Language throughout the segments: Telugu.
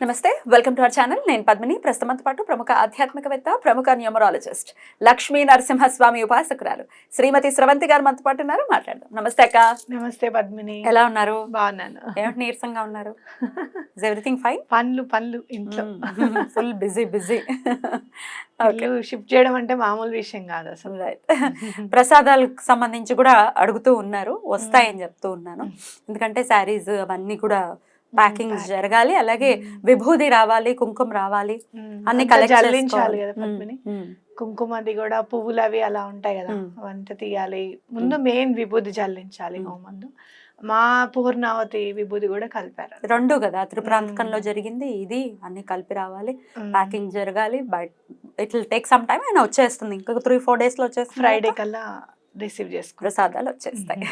నమస్తే వెల్కమ్ టు అవర్ ఛానల్. నేను పద్మిని. ప్రస్తుతంతో పాటు ప్రముఖ ఆధ్యాత్మికవేత్త ప్రముఖ న్యూమరాలజిస్ట్ లక్ష్మీ నరసింహస్వామి ఉపాసకురాలు శ్రీమతి స్రవంతి గారు మనతో పాటు ఉన్నారు. మాట్లాడదాం. నమస్తే అక్క. నమస్తే పద్మిని. ఎలా ఉన్నారు? బాగున్నాను. ఏమిటి నీరసంగా ఉన్నారు? ఇస్ ఎవ్రీథింగ్ ఫైన్ పనులు పనులు ఇంట్లో. ఫుల్ బిజీ బిజీ షిఫ్ట్ చేయడం అంటే మామూలు విషయం కాదు అసలు. ప్రసాదాలకు సంబంధించి కూడా అడుగుతూ ఉన్నారు. వస్తాయని చెప్తూ ఉన్నాను. ఎందుకంటే శారీస్ అవన్నీ కూడా ప్యాకింగ్. జరగాలి అలాగే విభూది రావాలి కుంకుమ రావాలి ఉమ్, అన్ని కలెక్ట్ పద్మిని కుంకుమది కూడా పువ్వులు అవి అలా ఉంటాయి కదా ఉమ్. అవంతా తీయాలి ముందు మెయిన్ విభూది జల్లించాలి. హోమందు మా పూర్ణావతి విభూది కూడా కలిపారు రెండు కదా త్రిపురాంతకంలో. జరిగింది ఇది అన్ని కలిపి రావాలి. ప్యాకింగ్ జరగాలి but it will take some time ఆయన వచ్చేస్తుంది ఇంకొక త్రీ ఫోర్ డేస్లో వచ్చేస్తుంది ఫ్రైడే. కల్లా రిసీవ్ చేసుకుంటాం. ప్రసాదాలు వచ్చేస్తాయి.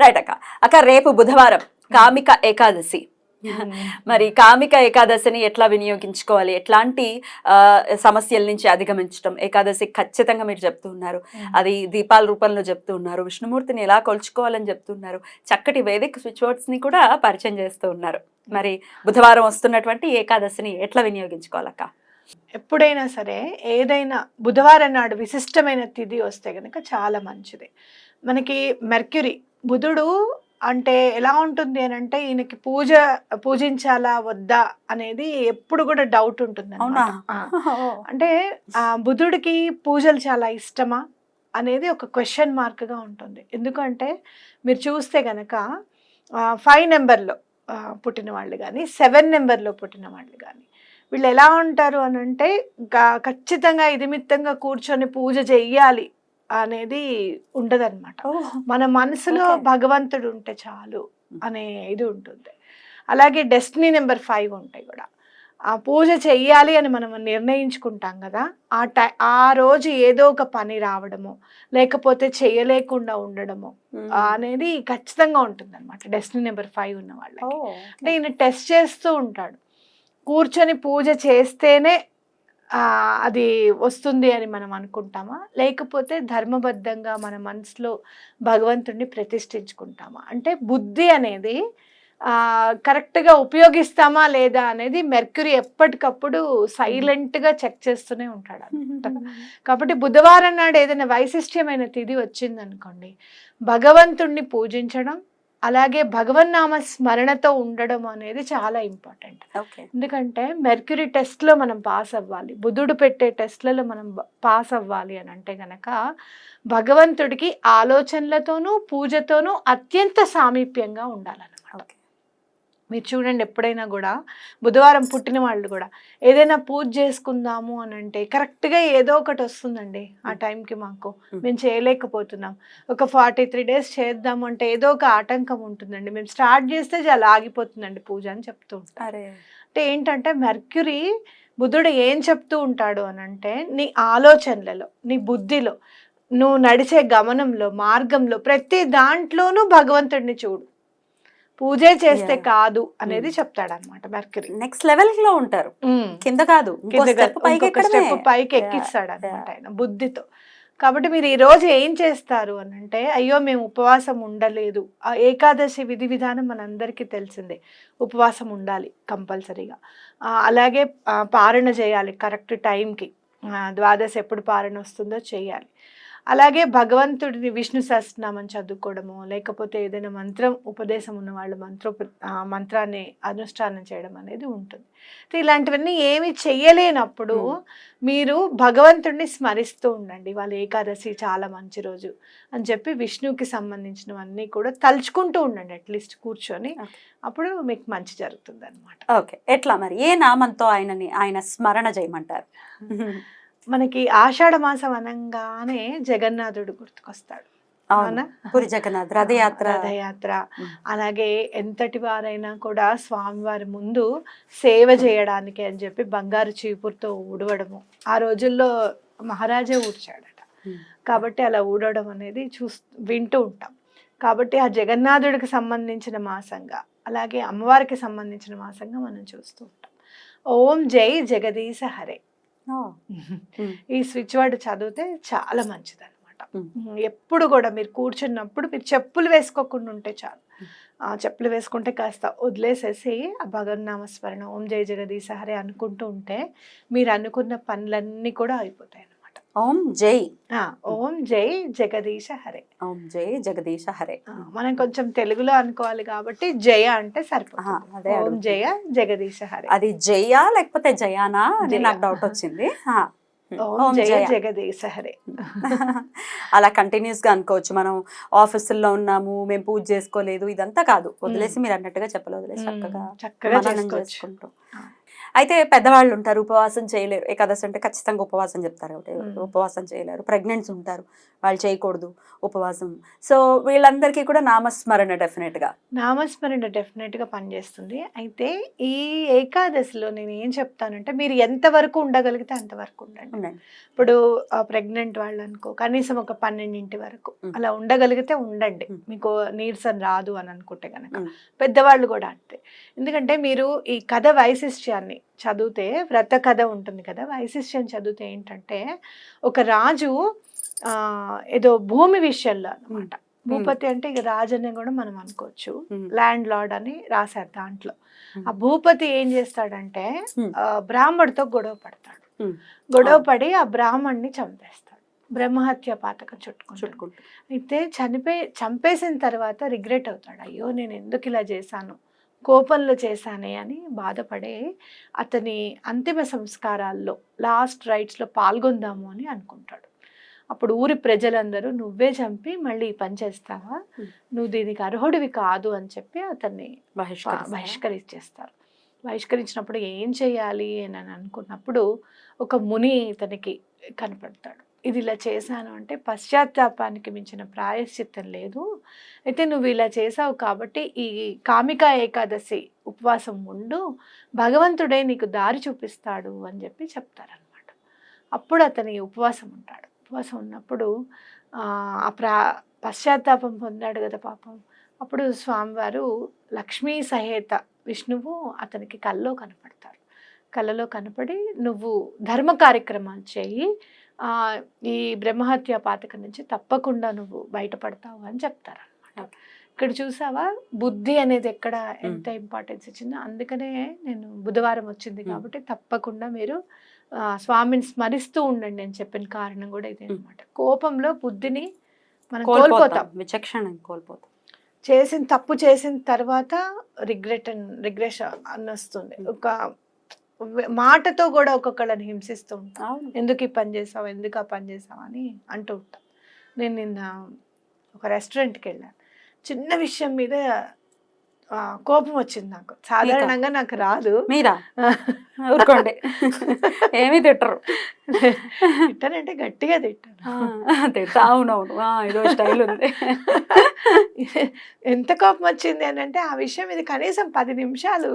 రైట్ అక్క. అక్క రేపు బుధవారం కామిక ఏకాదశి. మరి కామిక ఏకాదశిని ఎట్లా వినియోగించుకోవాలి? ఎట్లాంటి సమస్యల నుంచి అధిగమించడం ఏకాదశి ఖచ్చితంగా మీరు చెప్తూ ఉన్నారు. అది దీపాల రూపంలో చెప్తూ ఉన్నారు. విష్ణుమూర్తిని ఎలా కొలుచుకోవాలని చెప్తున్నారు చక్కటి వేదిక స్విచ్ వర్డ్స్ని కూడా పరిచయం చేస్తూ ఉన్నారు. మరి బుధవారం వస్తున్నటువంటి ఏకాదశిని ఎట్లా వినియోగించుకోవాలక్క? ఎప్పుడైనా సరే ఏదైనా బుధవారం నాడు విశిష్టమైన తిథి వస్తే కనుక చాలా మంచిది. మనకి మెర్క్యూరీ బుధుడు అంటే ఎలా ఉంటుంది అని అంటే ఈయనకి పూజ పూజించాలా వద్దా అనేది ఎప్పుడు కూడా డౌట్ ఉంటుంది అంటే బుధుడికి పూజలు చాలా ఇష్టమా అనేది ఒక క్వశ్చన్ మార్క్గా ఉంటుంది. ఎందుకంటే మీరు చూస్తే గనక ఫైవ్ నెంబర్లో పుట్టిన వాళ్ళు కానీ సెవెన్ నెంబర్లో పుట్టిన వాళ్ళు కానీ వీళ్ళు ఎలా ఉంటారు అని అంటే ఖచ్చితంగా ఇదిమిత్తంగా కూర్చొని పూజ చెయ్యాలి అనేది ఉండదన్నమాట. మన మనసులో. భగవంతుడు ఉంటే చాలు అనే ఇది ఉంటుంది. అలాగే డెస్టినీ నెంబర్ ఫైవ్ ఉంటాయి కూడా. ఆ పూజ చెయ్యాలి అని మనం నిర్ణయించుకుంటాం కదా ఆ టై ఆ రోజు ఏదో ఒక పని రావడము లేకపోతే చేయలేకుండా ఉండడము అనేది ఖచ్చితంగా ఉంటుంది అనమాట డెస్టినీ నెంబర్ ఫైవ్ ఉన్న వాళ్ళకి. అంటే ఈయన టెస్ట్ చేస్తూ ఉంటాడు. కూర్చొని పూజ చేస్తేనే అది వస్తుంది అని మనం అనుకుంటామా? లేకపోతే ధర్మబద్ధంగా మన మనసులో భగవంతుడిని ప్రతిష్ఠించుకుంటామా? అంటే బుద్ధి అనేది కరెక్ట్గా ఉపయోగిస్తామా లేదా అనేది మెర్క్యూరీ ఎప్పటికప్పుడు సైలెంట్గా చెక్ చేస్తూనే ఉంటాడు కాబట్టి బుధవారం నాడు ఏదైనా వైశిష్ట్యమైన తిథి వచ్చిందనుకోండి భగవంతుణ్ణి పూజించడం అలాగే భగవన్నామ స్మరణతో ఉండడం అనేది చాలా ఇంపార్టెంట్. ఓకే. ఎందుకంటే మెర్క్యూరీ టెస్ట్లో మనం పాస్ అవ్వాలి. బుధుడు పెట్టే టెస్ట్లలో మనం పాస్ అవ్వాలి అని అంటే గనక భగవంతుడికి ఆలోచనలతోనూ పూజతోనూ అత్యంత సామీప్యంగా ఉండాలన్నమాట. ఓకే. మీరు చూడండి ఎప్పుడైనా కూడా బుధవారం పుట్టిన వాళ్ళు కూడా ఏదైనా పూజ చేసుకుందాము అని అంటే కరెక్ట్గా ఏదో ఒకటి వస్తుందండి ఆ టైంకి మాకు. మేము చేయలేకపోతున్నాం. ఒక ఫార్టీ త్రీ డేస్ చేద్దాము అంటే ఏదో ఒక ఆటంకం ఉంటుందండి. మేము స్టార్ట్ చేస్తే చాలా ఆగిపోతుందండి పూజ అని చెప్తూ ఉంటాం. అరే! అంటే ఏంటంటే మెర్క్యూరీ బుధుడు ఏం చెప్తూ ఉంటాడు అని అంటే నీ ఆలోచనలలో నీ బుద్ధిలో నువ్వు నడిచే గమనంలో మార్గంలో ప్రతి దాంట్లోనూ భగవంతుడిని చూడు. పూజే చేస్తే. కాదు అనేది. చెప్తాడు అనమాట మెర్క్యూరీ నెక్స్ట్ లెవెల్లో ఉంటారు. కింద కాదు పైకి స్టెప్. పైకి ఎక్కిస్తాడు అనమాట. ఆయన బుద్ధితో. కాబట్టి మీరు ఈ రోజు ఏం చేస్తారు అని అంటే అయ్యో మేము ఉపవాసం ఉండలేదు. ఆ ఏకాదశి విధి విధానం మనందరికీ తెలిసిందే. ఉపవాసం ఉండాలి కంపల్సరీగా. అలాగే పారణ చేయాలి కరెక్ట్ టైంకి. ద్వాదశి ఎప్పుడు పారణ వస్తుందో చేయాలి. అలాగే భగవంతుడిని విష్ణు సహస్రనామం చదువుకోవడము లేకపోతే ఏదైనా మంత్రం ఉపదేశం ఉన్న వాళ్ళు మంత్రో మంత్రాన్ని అనుష్ఠానం చేయడం అనేది ఉంటుంది. ఇలాంటివన్నీ ఏమి చెయ్యలేనప్పుడు మీరు భగవంతుడిని స్మరిస్తూ ఉండండి. వాళ్ళ ఏకాదశి చాలా మంచి రోజు అని చెప్పి విష్ణువుకి సంబంధించినవన్నీ కూడా తలుచుకుంటూ ఉండండి అట్లీస్ట్ కూర్చొని. అప్పుడు మీకు మంచి జరుగుతుంది అనమాట ఓకే. ఎట్లా మరి? ఏ నామంతో ఆయనని ఆయన స్మరణ చేయమంటారు? మనకి ఆషాఢ మాసం అనంగానే జగన్నాథుడు గుర్తుకొస్తాడు. పూరి జగన్నాథ్ రథయాత్ర. రథయాత్ర. అలాగే ఎంతటి వారైనా కూడా స్వామివారి ముందు సేవ చేయడానికి అని చెప్పి బంగారు చీపురుతో ఊడవడము. ఆ రోజుల్లో మహారాజే ఊడ్చాడట. కాబట్టి అలా ఊడవడం అనేది చూస్ వింటూ ఉంటాం. కాబట్టి ఆ జగన్నాథుడికి సంబంధించిన మాసంగా అలాగే అమ్మవారికి సంబంధించిన మాసంగా మనం చూస్తూ ఉంటాం. ఓం జై జగదీశ హరే. ఈ స్విచ్ వర్డ్ చదివితే చాలా మంచిది అనమాట. ఎప్పుడు కూడా మీరు కూర్చున్నప్పుడు మీరు చెప్పులు వేసుకోకుండా ఉంటే చాలు. ఆ చెప్పులు వేసుకుంటే కాస్త వదిలేసేసి ఆ భగవన్నామస్మరణ ఓం జయ జగదీశ హరే అనుకుంటూ ఉంటే మీరు అనుకున్న పనులన్నీ కూడా అయిపోతాయి ఓం జై. ఓం జై జగదీశ హరే. ఓం జై జగదీశ హరే. మనం కొంచెం తెలుగులో అనుకోవాలి కాబట్టి జయ అంటే సరిపోతుంది. అదే ఓం. జయ జగదీశ హరే. అది జయా లేకపోతే జయానా అని. నాకు డౌట్ వచ్చింది. ఓం జయ జగదీశ హరే. అలా కంటిన్యూస్గా అనుకోవచ్చు. మనం ఆఫీసుల్లో ఉన్నాము మేము పూజ చేసుకోలేదు ఇదంతా కాదు. వదిలేసి మీరు అన్నట్టుగా చెప్పలేదు. వదిలేసి. చక్కగా చక్కగా చేసుకుంటూ. అయితే పెద్దవాళ్ళు ఉంటారు ఉపవాసం చేయలేరు. ఏకాదశి అంటే ఖచ్చితంగా ఉపవాసం చెప్తారు. ఒకటి. ఉపవాసం చేయలేరు. ప్రెగ్నెంట్స్ ఉంటారు. వాళ్ళు చేయకూడదు ఉపవాసం. సో వీళ్ళందరికీ కూడా నామస్మరణ డెఫినెట్గా నామస్మరణ డెఫినెట్గా పనిచేస్తుంది. అయితే ఈ ఏకాదశిలో నేను ఏం చెప్తానంటే మీరు ఎంతవరకు ఉండగలిగితే అంతవరకు ఉండండి. ఉండండి. ఇప్పుడు ప్రెగ్నెంట్ వాళ్ళు అనుకో కనీసం ఒక పన్నెండింటి వరకు. అలా ఉండగలిగితే ఉండండి. మీకు నీరసం రాదు అని అనుకుంటే కనుక. పెద్దవాళ్ళు కూడా అంతే. ఎందుకంటే మీరు ఈ కథ వైశిష్ట్యాన్ని చదివితే వ్రత కథ ఉంటుంది కదా వైశిష్ట్యం చదివితే ఏంటంటే ఒక రాజు ఏదో భూమి విషయంలో అనమాట భూపతి అంటే ఇక రాజు అని కూడా మనం అనుకోవచ్చు. ల్యాండ్ లార్డ్ అని రాశారు దాంట్లో. ఆ భూపతి ఏం చేస్తాడంటే బ్రాహ్మడితో గొడవ పడతాడు. గొడవ పడి ఆ బ్రాహ్మణ్ణి చంపేస్తాడు. బ్రహ్మహత్య పాతకం చుట్టుకుంటాడు చుట్టుకుంటూ అయితే చనిపోయి చంపేసిన తర్వాత రిగ్రెట్ అవుతాడు. అయ్యో నేను ఎందుకు ఇలా చేశాను? కోపంలో చేశానే అని బాధపడే అతని అంతిమ సంస్కారాల్లో లాస్ట్ రైట్స్లో పాల్గొందాము అని అనుకుంటాడు. అప్పుడు ఊరి ప్రజలందరూ నువ్వే చంపి మళ్ళీ ఈ పని చేస్తావా. నువ్వు దీనికి అర్హుడివి కాదు అని చెప్పి అతన్ని? బహిష్కరించేస్తారు బహిష్కరించినప్పుడు ఏం చేయాలి అని అని అనుకున్నప్పుడు ఒక ముని ఇతనికి కనపడతాడు. ఇది ఇలా చేశాను అంటే పశ్చాత్తాపానికి మించిన ప్రాయశ్చిత్తం లేదు. అయితే నువ్వు ఇలా చేసావు కాబట్టి ఈ కామిక ఏకాదశి ఉపవాసం ఉండు. భగవంతుడే నీకు దారి చూపిస్తాడు అని చెప్పి చెప్తారనమాట అప్పుడు అతని ఉపవాసం ఉంటాడు. ఉపవాసం ఉన్నప్పుడు ఆ ప్రా పశ్చాత్తాపం పొందాడు కదా పాపం. అప్పుడు స్వామివారు లక్ష్మీ సహేత విష్ణువు అతనికి కల్లో కనపడతారు. కళ్ళలో కనపడి నువ్వు ధర్మ కార్యక్రమాలు చేయి ఈ బ్రహ్మహత్య పాతక నుంచి తప్పకుండా నువ్వు బయటపడతావు అని చెప్తారనమాట ఇక్కడ చూసావా? బుద్ధి అనేది ఎక్కడ ఎంత ఇంపార్టెన్స్ ఇచ్చిందో. అందుకనే నేను బుధవారం వచ్చింది. కాబట్టి తప్పకుండా మీరు స్వామిని స్మరిస్తూ ఉండండి అని చెప్పిన కారణం కూడా ఇదే. అనమాట కోపంలో బుద్ధిని మనం కోల్పోతాం. విచక్షణ కోల్పోతాం. చేసిన తప్పు చేసిన తర్వాత రిగ్రెట్ రిగ్రెషన్ అని వస్తుంది. ఒక మాటతో కూడా ఒక్కొక్కళ్ళని హింసిస్తూ ఉంటాం. ఎందుకు ఈ పని చేసావు? ఎందుకు ఆ పని చేసావు? అని అంటూ ఉంటాం. నేను నిన్న ఒక రెస్టారెంట్కి వెళ్ళాను. చిన్న విషయం మీద కోపం వచ్చింది నాకు. సాధారణంగా నాకు రాదు. మీరా? ఊరుకోండి. ఏమీ తిట్టరు. తిట్టానంటే గట్టిగా తిట్టాను. తిట్టా అవునవును. ఆ, ఇదో స్టైల్ ఉంది. ఎంత కోపం వచ్చింది అని అంటే ఆ విషయం ఇది కనీసం పది నిమిషాలు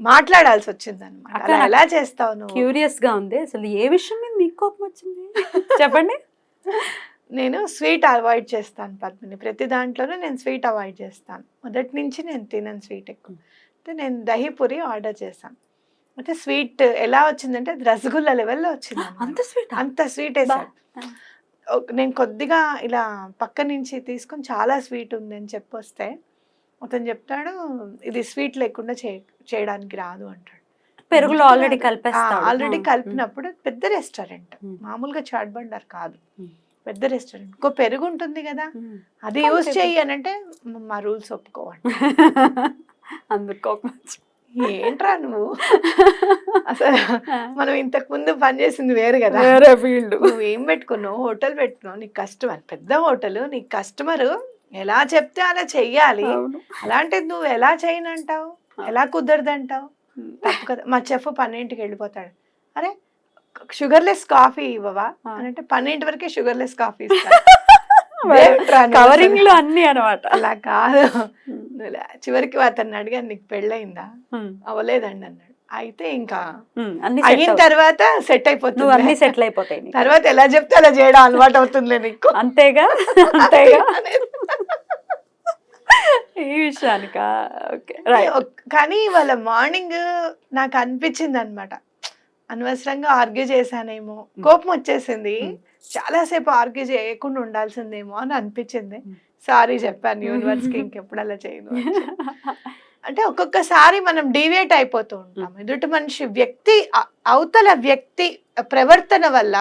మాట్లాడాల్సి వచ్చింది అనమాట అలా ఎలా చేస్తావు క్యూరియస్గా ఉంది. అసలు ఏ విషయం మీద మీకు కోపం వచ్చింది? చెప్పండి. నేను స్వీట్ అవాయిడ్ చేస్తాను పద్మిని. ప్రతి దాంట్లోనూ నేను స్వీట్ అవాయిడ్ చేస్తాను. మొదటి నుంచి నేను తినను స్వీట్ ఎక్కువ. అయితే నేను దహీపూరి ఆర్డర్ చేశాను. అయితే స్వీట్ ఎలా వచ్చిందంటే అది రసగుల్లా లెవెల్లో వచ్చింది. అంత స్వీట్? అంత స్వీట్ ఒక- నేను కొద్దిగా ఇలా పక్క నుంచి తీసుకొని చాలా స్వీట్ ఉంది అని చెప్పొస్తే అతను చెప్తాడు ఇది స్వీట్ లేకుండా చేయడానికి రాదు అంటాడు. పెరుగులో ఆల్రెడీ కలిపేస్తాడు. ఆల్రెడీ కలిపినప్పుడు పెద్ద రెస్టారెంట్. మామూలుగా చాట్ బండర్ కాదు. పెద్ద రెస్టారెంట్ ఇంకో పెరుగు ఉంటుంది కదా. అది యూజ్ పెరుగు. చెయ్యి అని అంటే "మ- రూల్స్ ఒప్పుకోవండి అందుకు కోపం వచ్చింది. ఏంట్రా నువ్వు? అసలు మనం ఇంతకు ముందు పనిచేసింది వేరు కదా. వేరే ఫీల్డ్ నువ్వు ఏం పెట్టుకున్నావు? హోటల్ పెట్టుకున్నావు? నీకు కస్టమర్ పెద్ద హోటల్ నీకు కస్టమర్ ఎలా చెప్తే అలా చెయ్యాలి. అలాంటిది నువ్వు ఎలా చేయనంటావు? ఎలా కుదరదంటావు? తప్పు కదా. మా చెఫ్ పన్నెంటికి వెళ్ళిపోతాడు. అరే షుగర్లెస్ కాఫీ ఇవ్వవా? అంటే పన్నెండు వరకే షుగర్లెస్ కాఫీ కవరింగ్లో అన్ని అనమాట. అలా కాదు. చివరికి అతన్ని అడిగాను నీకు పెళ్ళయిందా? అవ్వలేదండి అన్నాడు. అయితే ఇంకా అయిన తర్వాత సెట్ నువ్వు అన్ని అయిపోతుంది సెటిల్ అయిపోతాయి. తర్వాత ఎలా చెప్తే అలా చేయడం అలవాటు అవుతుందిలే నీకు. అంతేగా? అంతేగా. ఈ విషయానిక? ఓకే కానీ వాళ్ళ మార్నింగ్ నాకు అనిపించింది అనమాట అనవసరంగా ఆర్గ్యూ చేశానేమో. కోపం వచ్చేసింది. చాలాసేపు ఆర్గ్యూ చేయకుండా ఉండాల్సిందేమో అని అనిపించింది. సారీ చెప్పాను యూనివర్స్కి ఇంకెప్పుడు అలా చేయను. అంటే ఒక్కొక్కసారి మనం డివియేట్ అయిపోతూ ఉంటాం. ఎదుటి మనిషి వ్యక్తి అవతల వ్యక్తి ప్రవర్తన వల్ల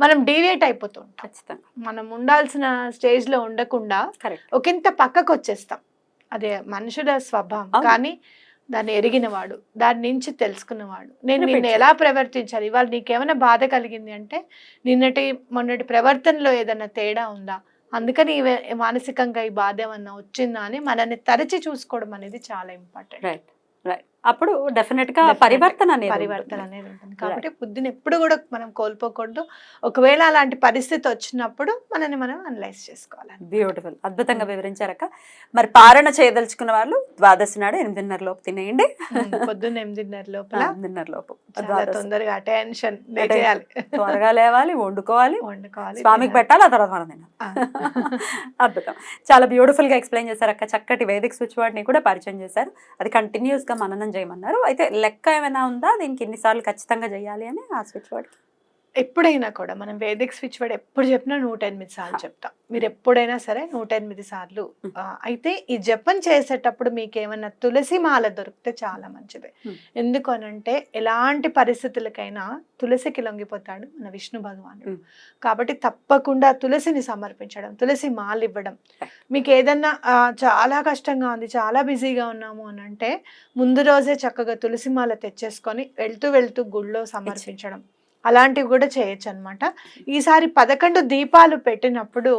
మనం డివియేట్ అయిపోతూ ఉంటాం. మనం ఉండాల్సిన స్టేజ్లో ఉండకుండా ఒకంత పక్కకు వచ్చేస్తాం అదే మనుషుల స్వభావం. కానీ దాన్ని ఎరిగినవాడు దాని నుంచి తెలుసుకున్నవాడు. నేను నిన్ను ఎలా ప్రవర్తించాలి? ఇవాళ నీకేమైనా బాధ కలిగింది అంటే నిన్నటి మొన్నటి ప్రవర్తనలో ఏదైనా తేడా ఉందా? అందుకని మానసికంగా ఈ బాధ ఏమన్నా వచ్చిందా అని మనల్ని తరచి చూసుకోవడం అనేది చాలా ఇంపార్టెంట్. రైట్ రైట్ అప్పుడు డెఫినెట్గా. పరివర్తన అనేది పరివర్తన. అనేది ఉంటుంది. కాబట్టి బుద్ధిని ఎప్పుడు కూడా మనం కోల్పోకూడదు. ఒకవేళ అలాంటి పరిస్థితి వచ్చినప్పుడు మనని మనం అనలైజ్ చేసుకోవాలి బ్యూటిఫుల్ అద్భుతంగా వివరించారక్క మరి పాలన చేయదలుచుకున్న వాళ్ళు ద్వాదశి నాడు ఎనిమిదిన్నర లోపు తినేయండి. ఉమ్, పొద్దున్న ఎనిమిదిన్నర లోపల ఎనిమిదిన్నర లోపు. తొందరగా అటెన్షన్ త్వరగా లేవాలి వండుకోవాలి. వండుకోవాలి స్వామికి. పెట్టాలి ఆ తర్వాత మనం. అద్భుతం. చాలా బ్యూటిఫుల్గా ఎక్స్ప్లెయిన్ చేశారు అక్క. చక్కటి వేదిక స్విచ్ వర్డ్ని కూడా పరిచయం చేశారు. అది కంటిన్యూస్గా మననం చేయమన్నారు. అయితే లెక్క ఏమైనా ఉందా? దీనికి ఎన్నిసార్లు ఖచ్చితంగా చేయాలి అని ఆ స్విచ్ బోర్డ్కి. ఎప్పుడైనా కూడా మనం వేదిక్ స్విచ్ వర్డ్ ఎప్పుడు చెప్పినా నూట ఎనిమిది సార్లు చెప్తాం. మీరు ఎప్పుడైనా సరే నూట ఎనిమిది సార్లు అయితే ఈ జపం చేసేటప్పుడు మీకు ఏమైనా తులసి మాల దొరికితే చాలా మంచిది. ఎందుకు అనంటే ఎలాంటి పరిస్థితులకైనా తులసికి లొంగిపోతాడు మన విష్ణు భగవానుడు. కాబట్టి తప్పకుండా తులసిని సమర్పించడం తులసి మాల ఇవ్వడం. మీకు ఏదన్నా చాలా కష్టంగా ఉంది చాలా బిజీగా ఉన్నాము అని అంటే ముందు రోజే చక్కగా తులసి మాల తెచ్చేసుకొని వెళ్తూ వెళ్తూ గుళ్ళో సమర్పించడం. అలాంటివి కూడా చేయొచ్చు అనమాట ఈసారి పదకొండు దీపాలు పెట్టినప్పుడు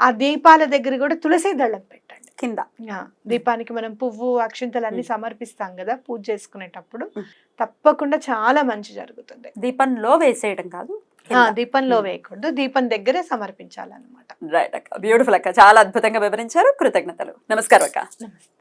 ఆ దీపాల దగ్గర కూడా తులసి దళం పెట్టండి. కింద. దీపానికి మనం పువ్వు అక్షింతలు అన్ని. సమర్పిస్తాం కదా పూజ చేసుకునేటప్పుడు. తప్పకుండా చాలా మంచి జరుగుతుంది. దీపంలో వేసేయడం కాదు ఆ, దీపంలో. వేయకూడదు. దీపం దగ్గరే సమర్పించాలన్నమాట. రైట్ అక్క. బ్యూటిఫుల్ అక్క. చాలా అద్భుతంగా వివరించారు. కృతజ్ఞతలు. నమస్కారం అక్క. నమస్తే.